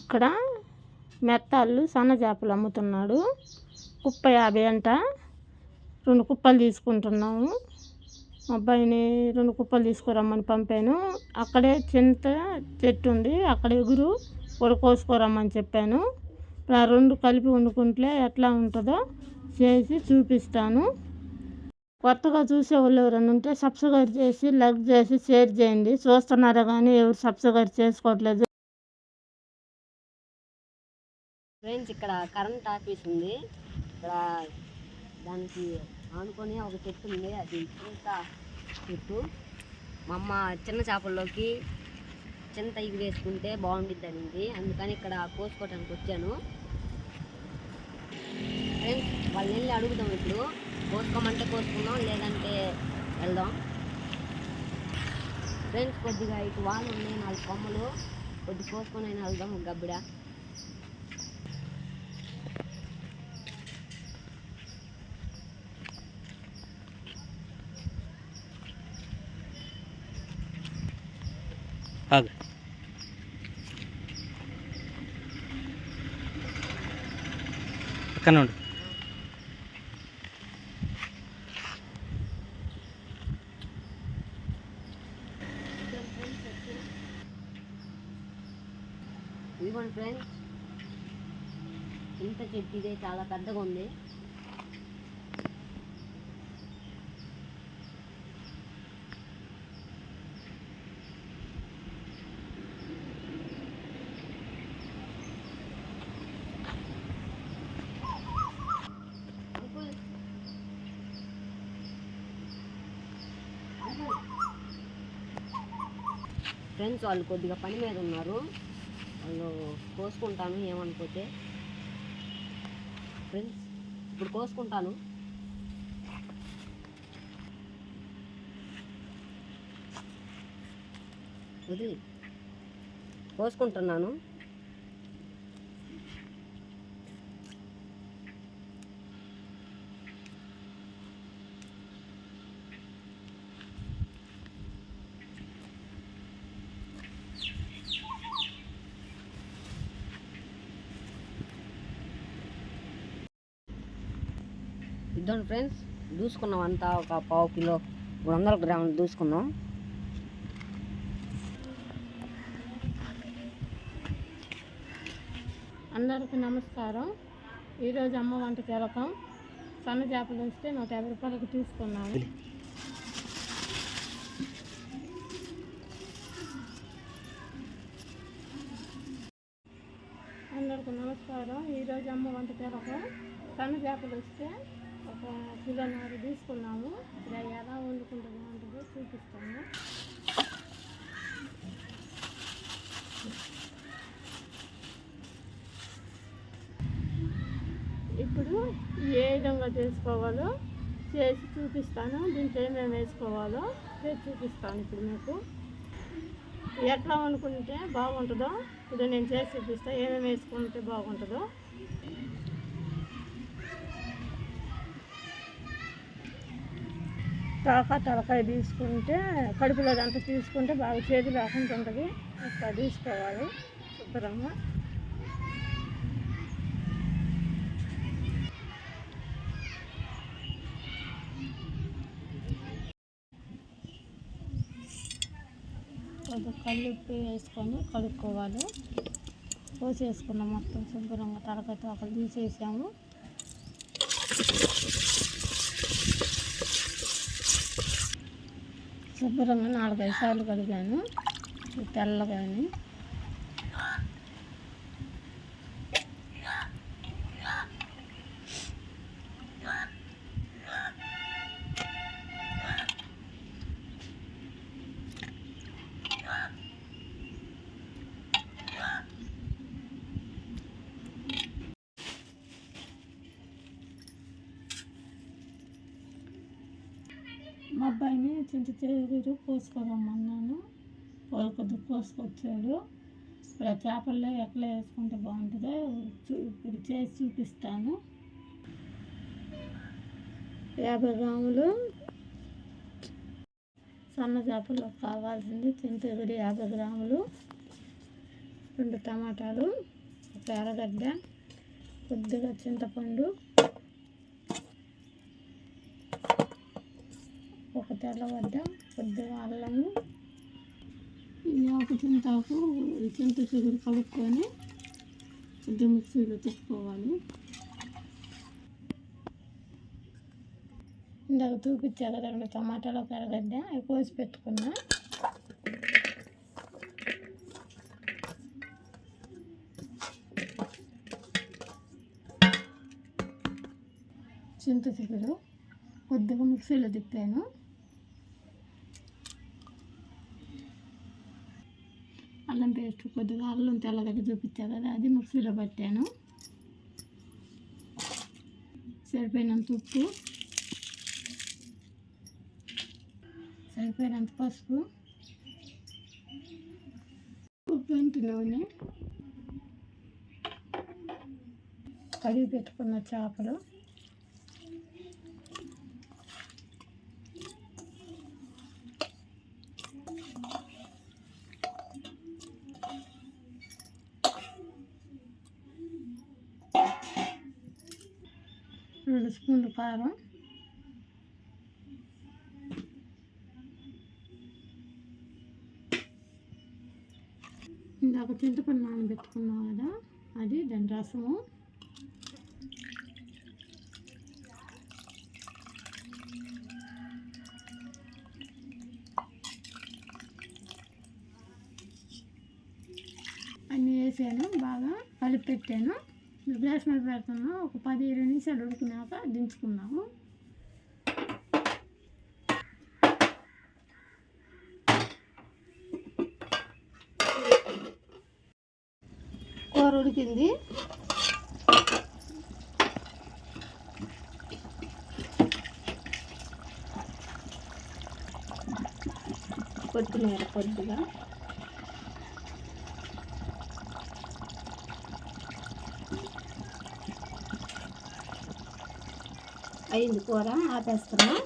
ఇక్కడ మెత్తాళ్ళు సన్న చేపలు అమ్ముతున్నాడు. కుప్ప యాభై అంట. రెండు కుప్పలు తీసుకుంటున్నాము. మా అబ్బాయిని రెండు కుప్పలు తీసుకురమ్మని పంపాను. అక్కడే చింత చెట్టు ఉంది. అక్కడ ఎగురు కూడా కోసుకోరమ్మని చెప్పాను. ఇప్పుడు ఆ రెండు కలిపి వండుకుంటే ఎట్లా ఉంటుందో చేసి చూపిస్తాను. కొత్తగా చూసే వాళ్ళు ఎవరైనా ఉంటే సబ్స్క్రైబ్ చేసి లైక్ చేసి షేర్ చేయండి. చూస్తున్నారా కానీ ఎవరు సబ్స్క్రైబ్ చేసుకోవట్లేదు. ఫ్రెండ్స్ ఇక్కడ కరెంట్ ఆఫీస్ ఉంది. ఇక్కడ దానికి ఆనుకొని ఒక చెట్టు ఉంది. అది చింత చెట్టు. మా అమ్మ చిన్న చేపల్లోకి చింత ఎగిరేసుకుంటే బాగుండిద్ది అనింది అందుకని ఇక్కడ కోసుకోవటానికి వచ్చాను. ఫ్రెండ్స్ వాళ్ళు వెళ్ళి అడుగుదాం ఇప్పుడు. కోసుకోమంటే కోసుకుందాం లేదంటే వెళ్దాం. ఫ్రెండ్స్ కొద్దిగా ఇటు వాళ్ళు ఉన్నాయి నాలుగు కొమ్మలు. కొద్ది కోసుకొని అయినా వెళ్దాం గబ్బిడ. పక్కన ఉండు. ఇదిగోండి ఫ్రెండ్స్ ఇంత చెట్టు ఇదే చాలా పెద్దగా ఉంది. ఫ్రెండ్స్ వాళ్ళు కొద్దిగా పని మీద ఉన్నారు. వాళ్ళు కోసుకుంటాను ఏమనుకోతే. ఫ్రెండ్స్ ఇప్పుడు కోసుకుంటాను. వదిలి. కోసుకుంటున్నాను. ఇద్దండి ఫ్రెండ్స్ దూసుకున్నాం అంతా ఒక పావు కిలో మూడు వందల గ్రాములు దూసుకున్నాం. అందరికీ నమస్కారం. ఈరోజు అమ్మ వంట రకం సన్న చేపలు వస్తే నూట యాభై రూపాయలకు తీసుకున్నాను. అందరికీ నమస్కారం. ఈరోజు అమ్మ వంట రకం సన్న చేపలు వస్తే ఒక కిలోన్నర తీసుకున్నాము. ఇప్పుడు ఎలా వండుకుంటే బాగుంటుందో చూపిస్తాము. ఇప్పుడు ఏ విధంగా చేసుకోవాలో చేసి చూపిస్తాను. దీంట్లో ఏమేమి వేసుకోవాలో చేసి చూపిస్తాను ఇప్పుడు మీకు. ఎట్లా వండుకుంటే బాగుంటుందో ఇప్పుడు నేను చేసి చూపిస్తాను ఏమేమి వేసుకుంటే బాగుంటుందో. తలకాయ తలకాయ తీసుకుంటే కడుపులో అంతా తీసుకుంటే బాగా చేతి రాకుండా ఉంటుంది. అక్కడ తీసుకోవాలి. శుభ్రంగా. కొద్దిగా కల్లుప్పు వేసుకొని కడుక్కోవాలి. పోసేసుకున్నాం మొత్తం శుభ్రంగా. తలకాయ తోకలు తీసేసాము. శుభ్రంగా నాలుగైదు సార్లు కడిగాను. తెల్లగాని మా అబ్బాయిని చింత చేరు కోసుకోరమ్మన్నాను కొద్ది కోసుకొచ్చాడు ఇప్పుడు ఆ చేపల్లో ఎట్లా వేసుకుంటే బాగుంటుందో చూ- ఇప్పుడు చేసి చూపిస్తాను. యాభై గ్రాములు సన్న చేపలు కావాల్సింది చింతగుడి యాభై గ్రాములు. రెండు టమాటాలు ఒక ఎర్రగడ్డ కొద్దిగా చింతపండు ఒక తెల్లగడ్డ కొద్దిగా అల్లము. ఈ ఆకు చింతాకు చింత చిగురు కలుపుకొని కొద్దిగా మిక్సీలో తిప్పుకోవాలి. ఇందాక చూపించా కదా రెండు టమాటాలు ఒక అవి కోసి పెట్టుకున్నా. చింత చిగురు కొద్దిగా మిక్సీలో తిప్పాను. అల్లం పేస్ట్ కొద్దిగా అల్లం తెల్లగడ్డ చూపించా కదా అది మిక్సీలో పట్టాను. సరిపోయినంత ఉప్పు సరిపోయినంత పసుపు. ఉప్పు ఇంటి నూనె కడిగి పెట్టుకున్న చేపలు రెండు స్పూన్లు కారం ఇందాక చింతపండు నానబెట్టుకున్నాం కదా అది దాని రసము అన్నీ వేసాను బాగా కలిపి పెట్టాను గ్యాస్ మీద పెడుతున్నాం. ఒక పది ఇరవై నిమిషాలు ఉడికినాక దించుకున్నాము. కూర ఉడికింది. కొత్తిమీర కొద్దిగా. అయింది కూర ఆపేస్తున్నాం.